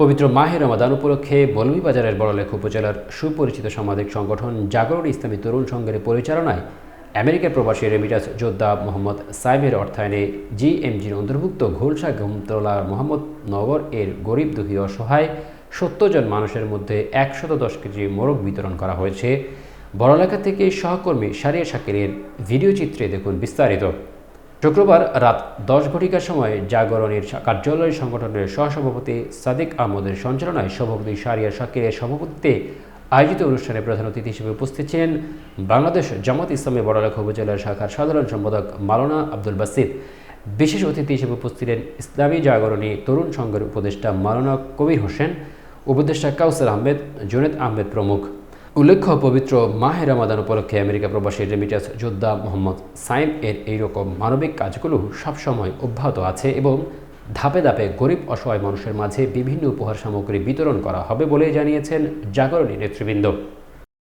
পবিত্র মাহের রমাদান উপলক্ষে মৌলভীবাজারের বড়লেখ উপজেলার সুপরিচিত সামাজিক সংগঠন জাগরণ ইসলামী তরুণ সংঘের পরিচালনায় আমেরিকার প্রবাসী রেমিটাস যোদ্ধা মোহাম্মদ সাইমের অর্থায়নে জিএমজির অন্তর্ভুক্ত ঘোলসা গমতলা মোহাম্মদ নগর এর গরিব, দুঃখী, অসহায় সত্তর জন মানুষের মধ্যে একশত দশ কেজি মোরগ বিতরণ করা হয়েছে। বড়লেখা থেকে সহকর্মী সারিয়া শাকিরের ভিডিও চিত্রে দেখুন বিস্তারিত। শুক্রবার রাত দশ ঘটিকার সময় জাগরণের কার্যালয় সংগঠনের সহসভাপতি সাদিক আহমদের সঞ্চালনায় সভাপতি সারিয়া শাকিরের সভাপতিত্বে আয়োজিত অনুষ্ঠানে প্রধান অতিথি হিসেবে উপস্থিত ছিলেন বাংলাদেশ জামাত ইসলামী বড়লেখা উপজেলার শাখার সাধারণ সম্পাদক মালানা আব্দুল বাসিদ বিশেষ অতিথি হিসেবে উপস্থিত ছিলেন ইসলামী জাগরণী তরুণ সংঘের উপদেষ্টা মালানা কবির হোসেন, উপদেষ্টা কাউসার আহমেদ, জুনেদ আহমেদ প্রমুখ। উল্লেখ্য, পবিত্র মাহে রামাদান উপলক্ষে আমেরিকা প্রবাসী রেমিটাস যোদ্ধা মোহাম্মদ সাইম এর এইরকম মানবিক কাজগুলো সবসময় অব্যাহত আছে এবং ধাপে ধাপে গরিব, অসহায় মানুষের মাঝে বিভিন্ন উপহার সামগ্রী বিতরণ করা হবে বলে জানিয়েছেন জাগরণী নেতৃবৃন্দ।